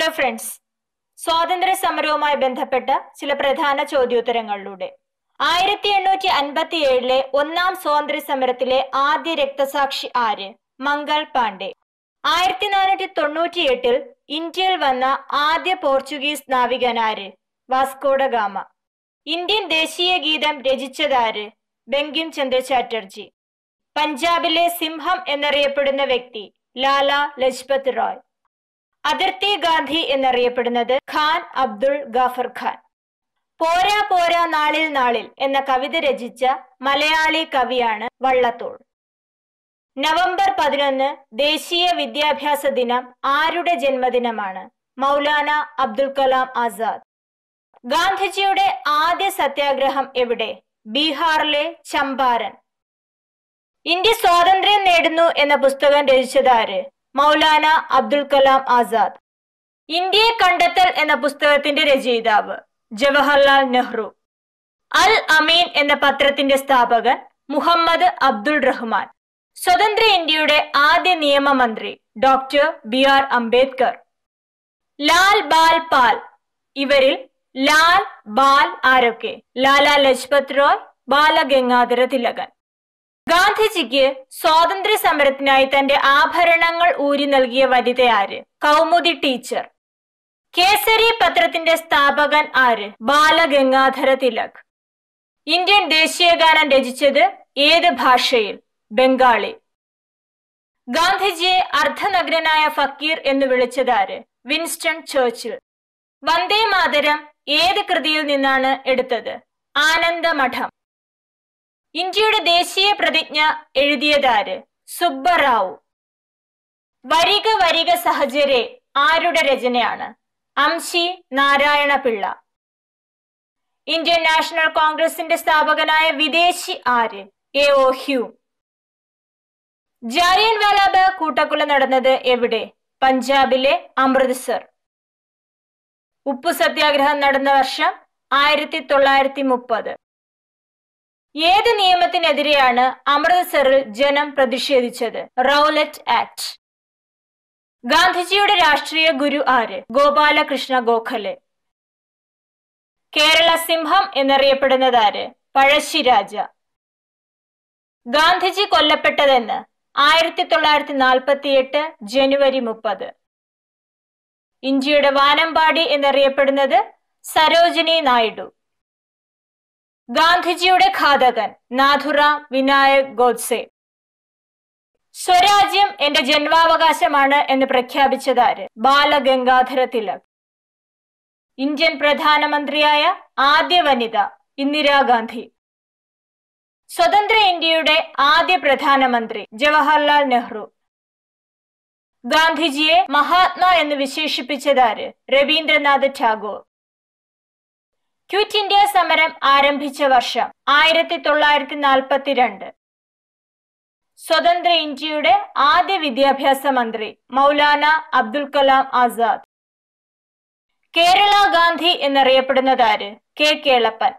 Hello friends സ്വാതന്ത്ര്യ സമരവുമായി ബന്ധപ്പെട്ട ചില പ്രധാന ചോദ്യോത്തരങ്ങളിലൂടെ. ആയിരത്തി എണ്ണൂറ്റി അൻപത്തി ഏഴിലെ ഒന്നാം സ്വാതന്ത്ര്യ സമരത്തിലെ ആദ്യ രക്തസാക്ഷി ആര്? മംഗൾ പാണ്ഡെ. ആയിരത്തി നാനൂറ്റി തൊണ്ണൂറ്റി എട്ടിൽ ഇന്ത്യയിൽ വന്ന ആദ്യ പോർച്ചുഗീസ് നാവികനാര്? ആര് വാസ്കോഡഗാമ ഇന്ത്യൻ ദേശീയ ഗീതം രചിച്ചതാര്? ബങ്കിം ചന്ദ്ര ചാറ്റർജി പഞ്ചാബിലെ സിംഹം എന്നറിയപ്പെടുന്ന വ്യക്തി ലാല ലജ്പത് റായ്. അതിർത്തി ഗാന്ധി എന്നറിയപ്പെടുന്നത് ഖാൻ അബ്ദുൾ ഗാഫർ ഖാൻ. പോരാ പോരാ നാളിൽ നാളിൽ എന്ന കവിത രചിച്ച മലയാളി കവിയാണ് വള്ളത്തോൾ. നവംബർ പതിനൊന്ന് ദേശീയ വിദ്യാഭ്യാസ ദിനം ആരുടെ ജന്മദിനമാണ്? മൗലാന അബ്ദുൽ കലാം ആസാദ്. ഗാന്ധിജിയുടെ ആദ്യ സത്യാഗ്രഹം എവിടെ? ബീഹാറിലെ ചമ്പാരൻ. ഇന്ത്യ സ്വാതന്ത്ര്യം നേടുന്നു എന്ന പുസ്തകം രചിച്ചതാര് മൗലാന അബ്ദുൽ കലാം ആസാദ്. ഇന്ത്യയെ കണ്ടെത്തൽ എന്ന പുസ്തകത്തിന്റെ രചയിതാവ് ജവഹർലാൽ നെഹ്റു. അൽ അമീൻ എന്ന പത്രത്തിന്റെ സ്ഥാപകൻ മുഹമ്മദ് അബ്ദുൾ റഹ്മാൻ. സ്വതന്ത്ര ഇന്ത്യയുടെ ആദ്യ നിയമമന്ത്രി doctor B R Ambedkar. Lal Bal Pal. ഇവരിൽ ലാൽ ബാൽ ആരൊക്കെ? ലാലാ ലജ്പത് റോയ് ബാലഗംഗാധര തിലകൻ. ഗാന്ധിജിക്ക് സ്വാതന്ത്ര്യ സമരത്തിനായി തന്റെ ആഭരണങ്ങൾ ഊരി നൽകിയ വനിത ആര്? കൗമുദി ടീച്ചർ. കേസരി പത്രത്തിന്റെ സ്ഥാപകൻ ആര്? ബാലഗംഗാധര തിലക്. ഇന്ത്യൻ ദേശീയഗാനം രചിച്ചത് ഏത് ഭാഷയിൽ? ബംഗാളി. ഗാന്ധിജിയെ അർദ്ധനഗ്നനായ ഫക്കീർ എന്ന് വിളിച്ചതാര് വിൻസ്റ്റൺ ചേർച്ചിൽ. വന്ദേ മാതരം ഏത് കൃതിയിൽ നിന്നാണ് എടുത്തത്? ആനന്ദമഠം. ഇന്ത്യയുടെ ദേശീയ പ്രതിജ്ഞ എഴുതിയതാര്? സുബ്ബറാവു. വരിക വരിക സഹചരെ ആരുടെ രചനയാണ്? അംശി നാരായണ പിള്ള ഇന്ത്യൻ നാഷണൽ കോൺഗ്രസിന്റെ സ്ഥാപകനായ വിദേശി ആര്? A. O. Hume. Jallian Walabagh കൂട്ടക്കൊല നടന്നത് എവിടെ? പഞ്ചാബിലെ അമൃത്സർ. ഉപ്പു സത്യാഗ്രഹം നടന്ന വർഷം ആയിരത്തി തൊള്ളായിരത്തി മുപ്പത്. ഏത് നിയമത്തിനെതിരെയാണ് അമൃത്സറിൽ ജനം പ്രതിഷേധിച്ചത്? Rowlatt Act. ഗാന്ധിജിയുടെ രാഷ്ട്രീയ ഗുരു ആര്? ഗോപാലകൃഷ്ണ ഗോഖലെ. കേരള സിംഹം എന്നറിയപ്പെടുന്നത് എന്നറിയപ്പെടുന്നതാര് പഴശ്ശിരാജ ഗാന്ധിജി കൊല്ലപ്പെട്ടതെന്ന് ആയിരത്തി തൊള്ളായിരത്തി നാൽപ്പത്തി എട്ട് ജനുവരി മുപ്പത്. ഇന്ത്യയുടെ വാനമ്പാടി എന്നറിയപ്പെടുന്നത് സരോജിനി നായിഡു. ഗാന്ധിജിയുടെ ഘാതകൻ നാഥുറാം വിനായക് ഗോഡ്സെ. സ്വരാജ്യം എന്റെ ജന്മാവകാശമാണ് എന്ന് പ്രഖ്യാപിച്ചതാര് ബാലഗംഗാധര തിലക് ഇന്ത്യൻ പ്രധാനമന്ത്രിയായ ആദ്യ വനിത ഇന്ദിരാഗാന്ധി. സ്വതന്ത്ര ഇന്ത്യയുടെ ആദ്യ പ്രധാനമന്ത്രി ജവഹർലാൽ നെഹ്റു. ഗാന്ധിജിയെ മഹാത്മാ എന്ന് വിശേഷിപ്പിച്ചതാര് രവീന്ദ്രനാഥ് ടാഗോർ. ക്വിറ്റ് ഇന്ത്യ സമരം ആരംഭിച്ച വർഷം ആയിരത്തി തൊള്ളായിരത്തി നാൽപ്പത്തിരണ്ട് സ്വതന്ത്ര ഇന്ത്യയുടെ ആദ്യ വിദ്യാഭ്യാസ മന്ത്രി മൗലാന അബ്ദുൽ കലാം ആസാദ്. കേരള ഗാന്ധി എന്നറിയപ്പെടുന്നതാര് കെ കേളപ്പൻ.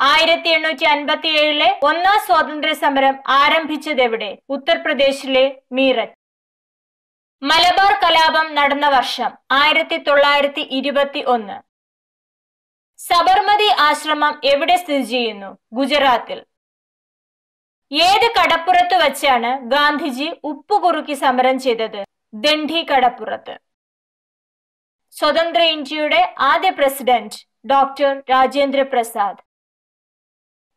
ആയിരത്തി എണ്ണൂറ്റി അൻപത്തി ഏഴിലെ ഒന്നാം സ്വാതന്ത്ര്യ സമരം ആരംഭിച്ചതെവിടെ ഉത്തർപ്രദേശിലെ മീററ്റ്. മലബാർ കലാപം നടന്ന വർഷം ആയിരത്തി തൊള്ളായിരത്തി ഇരുപത്തി ഒന്ന് സബർമതി ആശ്രമം എവിടെ സ്ഥിതി ചെയ്യുന്നു? ഗുജറാത്തിൽ. ഏത് കടപ്പുറത്ത് വച്ചാണ് ഗാന്ധിജി ഉപ്പുകുറുക്കി സമരം ചെയ്തത്? ദണ്ഡി കടപ്പുറത്ത്. സ്വതന്ത്ര ഇന്ത്യയുടെ ആദ്യ പ്രസിഡന്റ് ഡോക്ടർ രാജേന്ദ്ര പ്രസാദ്.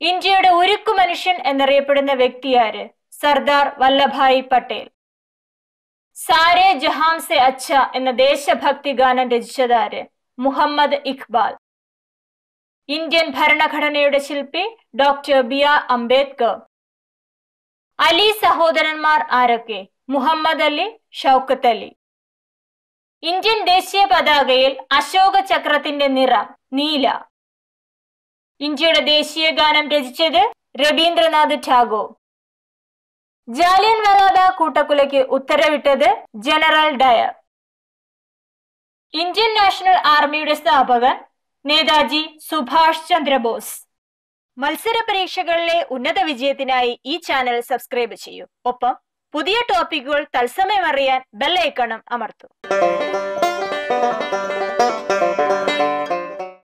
ഇന്ത്യയുടെ ഉരുക്കു മനുഷ്യൻ എന്നറിയപ്പെടുന്ന വ്യക്തിയാര് സർദാർ വല്ലഭായ് പട്ടേൽ. സാരേ ജഹാം സെ അച്ഛ എന്ന ദേശഭക്തി ഗാനം രചിച്ചതാര്? മുഹമ്മദ് ഇഖ്ബാൽ. ഇന്ത്യൻ ഭരണഘടനയുടെ ശില്പി doctor B R Ambedkar. Ali സഹോദരന്മാർ ആരൊക്കെ? മുഹമ്മദ് അലി ഷൗക്കത്ത് അലി. ഇന്ത്യൻ ദേശീയ പതാകയിൽ അശോക ചക്രത്തിന്റെ നിറം നീല. ഇന്ത്യയുടെ ദേശീയ ഗാനം രചിച്ചത് രവീന്ദ്രനാഥ് ടാഗോർ. ജാലിയൻ വരാത കൂട്ടക്കൊലയ്ക്ക് ഉത്തരവിട്ടത് ജനറൽ ഡയർ. ഇന്ത്യൻ നാഷണൽ ആർമിയുടെ സ്ഥാപകൻ നേതാജി സുഭാഷ് ചന്ദ്രബോസ്. മത്സര പരീക്ഷകളിലെ ഉന്നത വിജയത്തിനായി ഈ ചാനൽ സബ്സ്ക്രൈബ് ചെയ്യൂ. ഒപ്പം പുതിയ ടോപ്പിക്കുകൾ തത്സമയം അറിയാൻ ബെല്ലൈക്കണം അമർത്തും.